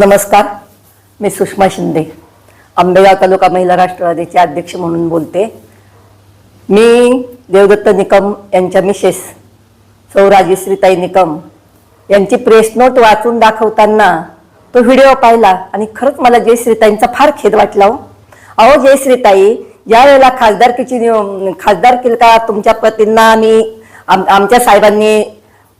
नमस्कार मी सुषमा शिंदे. आंबेगाव तालुका महिला राष्ट्रवादीचे अध्यक्ष म्हणून बोलते. मी देवदत्त निकम यांच्या मिसेस सौ राजेश्रीताई निकम यांची प्रेस नोट वाचून दाखवताना तो व्हिडिओ पाहिला आणि खरंच मला जयश्रीताईंचा फार खेद वाटला हो. अहो जयश्रीताई ज्या वेळेला खासदारकीची खासदार का तुमच्या पतींना आम्ही आम- आमच्या साहेबांनी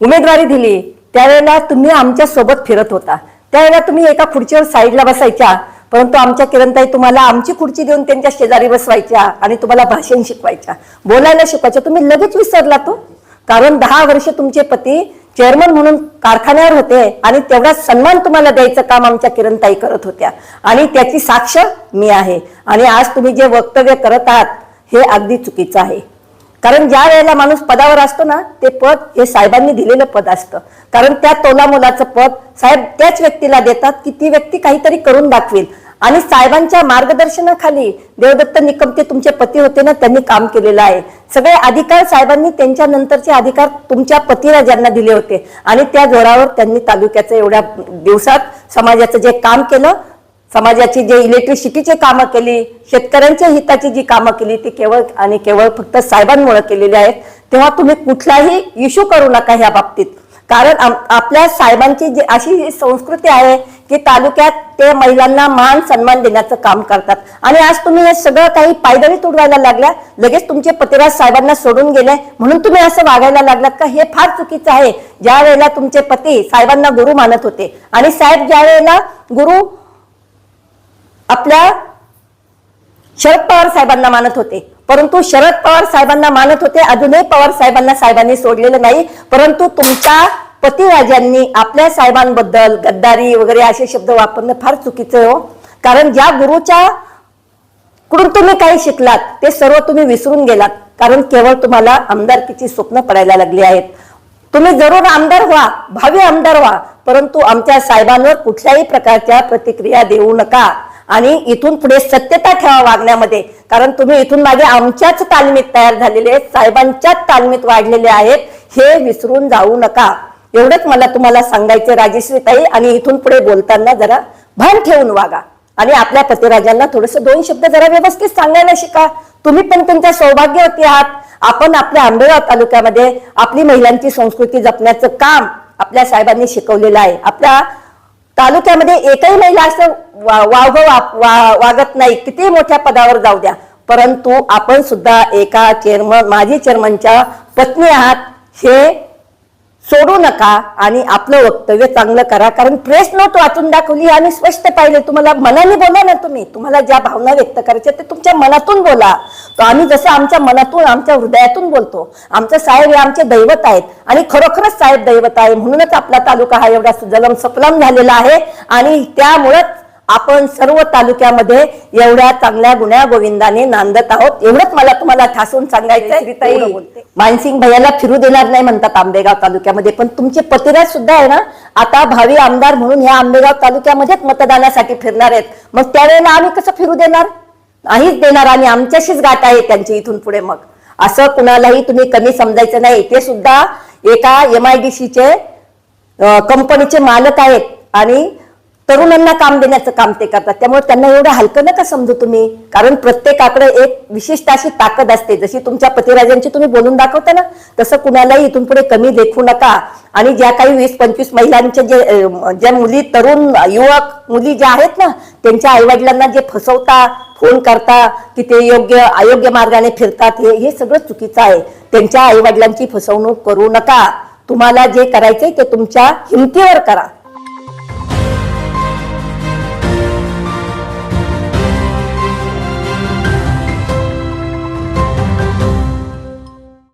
उमेदवारी दिली त्यावेळेला तुम्ही आमच्यासोबत फिरत होता. त्यावेळेला तुम्ही एका खुर्चीवर साईडला बसायच्या परंतु आमच्या किरणताई तुम्हाला आमची खुर्ची देऊन त्यांच्या शेजारी बसवायच्या आणि तुम्हाला भाषण शिकवायच्या. बोलायला शिकवायच्या. तुम्ही लगेच विसरला तो. कारण दहा वर्ष तुमचे पती चेअरमन म्हणून कारखान्यावर होते आणि तेवढा सन्मान तुम्हाला द्यायचं काम आमच्या किरणताई करत होत्या. आणि त्याची साक्ष मी आहे. आणि आज तुम्ही जे वक्तव्य करत आहात हे अगदी चुकीचं आहे. कारण ज्या वेळेला माणूस पदावर असतो ना ते पद हे साहेबांनी दिलेलं पद असतं. कारण त्या तोला मुलाचं पद साहेब त्याच व्यक्तीला देतात की ती व्यक्ती काहीतरी करून दाखवेल. आणि साहेबांच्या मार्गदर्शनाखाली देवदत्त निकम ते तुमचे पती होते ना त्यांनी काम केलेलं आहे. सगळे अधिकार साहेबांनी त्यांच्या नंतरचे अधिकार तुमच्या पतीला ज्यांना दिले होते. आणि त्या जोरावर त्यांनी तालुक्याचं एवढ्या दिवसात समाजाचं जे काम केलं समाजाची जे इलेक्ट्रिसिटीचे कामं केली शेतकऱ्यांच्या हिताची जी कामं केली ती केवळ आणि केवळ फक्त साहेबांमुळे केलेली आहेत. तेव्हा तुम्ही कुठलाही इश्यू करू नका ह्या बाबतीत. कारण आपल्या साहेबांची जी अशी संस्कृती आहे की तालुक्यात ते महिलांना मान सन्मान देण्याचं काम करतात. आणि आज तुम्ही हे सगळं काही पायदळी तुडवायला लागल्या लगेच तुमचे पतिराज साहेबांना सोडून गेले. म्हणून तुम्ही असं वागायला लागलात का? हे फार चुकीचं आहे. ज्या वेळेला तुमचे पती साहेबांना गुरु मानत होते आणि साहेब ज्या वेळेला गुरु आपल्या शरद पवार साहेबांना मानत होते परंतु शरद पवार साहेबांना मानत होते. अजूनही पवार साहेबांना साहेबांनी सोडलेलं नाही. परंतु तुमच्या पतिराजांनी आपल्या साहेबांबद्दल गद्दारी वगैरे असे शब्द वापरणं फार चुकीचं हो. कारण ज्या गुरुच्या कडून तुम्ही काही शिकलात ते सर्व तुम्ही विसरून गेलात. कारण केवळ तुम्हाला आमदारकीची स्वप्न पडायला लागली आहेत. तुम्ही जरूर आमदार व्हा भावी आमदार व्हा. परंतु आमच्या साहेबांवर कुठल्याही प्रकारच्या प्रतिक्रिया देऊ नका. आणि इथून पुढे सत्यता ठेवा वागण्यामध्ये. कारण तुम्ही इथून मागे आमच्याच तालमीत तयार झालेले आहेत साहेबांच्याच तालमीत वाढलेले आहेत हे विसरून जाऊ नका. एवढंच मला तुम्हाला सांगायचं राजेश्रीताई आणि इथून पुढे बोलताना जरा भान ठेवून वागा. आणि आपल्या पतिराजांना थोडस दोन शब्द जरा व्यवस्थित सांगायला शिका. तुम्ही पण तुमच्या सौभाग्यवती आहात. आपण आपल्या आंबेगाव तालुक्यामध्ये आपली महिलांची संस्कृती जपण्याचं काम आपल्या साहेबांनी शिकवलेलं आहे. आपल्या तालुक्यामध्ये एकही महिला असं वा- वावगं वा- वा- वागत नाही. किती मोठ्या पदावर जाऊ द्या. परंतु आपण सुद्धा एका चेअरमन माजी चेअरमनच्या पत्नी आहात. हे सोडू नका आणि आपलं वक्तव्य चांगलं करा. कारण प्रेस नोट वाचून दाखवली आणि स्पष्ट पाहिले. तुम्हाला मनाने बोला ना तुम्ही. तुम्हाला ज्या भावना व्यक्त करायच्या ते तुमच्या मनातून बोला. तो आम्ही जसं आमच्या मनातून आमच्या हृदयातून बोलतो. आमचं साहेब हे आमचे दैवत आहेत. आणि खरोखरच साहेब दैवत आहे. म्हणूनच आपला तालुका हा एवढा सुजलम सफलम झालेला आहे. आणि त्यामुळेच आपण सर्व तालुक्यामध्ये एवढ्या चांगल्या गुण्या गोविंदाने नांदत आहोत. एवढंच मला तुम्हाला ठासून सांगायचंय. मानसिंग भैयाला फिरू देणार नाही म्हणतात आंबेगाव तालुक्यामध्ये पण तुमचे पतिराज सुद्धा आहे ना? आता भावी आमदार म्हणून ह्या आंबेगाव तालुक्यामध्येच मतदानासाठी फिरणार आहेत. मग त्यावेळेला आम्ही कसं फिरू देणार? नाहीच देणार आणि आमच्याशीच गाठ आहे त्यांची इथून पुढे मग. असं कुणालाही तुम्ही कमी समजायचं नाही. ते सुद्धा एका एम आय डी सीचे कंपनीचे मालक आहेत आणि तरुणांना काम देण्याचं काम ते करतात. त्यामुळे त्यांना एवढं हलकं नका समजू तुम्ही. कारण प्रत्येकाकडे एक विशिष्ट अशी ताकद असते. जशी तुमच्या पतिराजांची तुम्ही बोलून दाखवता ना तसं कुणालाही इथून पुढे कमी देखू नका. आणि ज्या काही वीस पंचवीस महिलांच्या जे ज्या मुली तरुण युवक मुली ज्या आहेत ना त्यांच्या आईवडिलांना जे फसवता फोन करता की ते योग्य अयोग्य मार्गाने फिरतात हे हे सगळं चुकीचं आहे. त्यांच्या आईवडिलांची फसवणूक करू नका. तुम्हाला जे करायचंय ते तुमच्या हिमतीवर करा.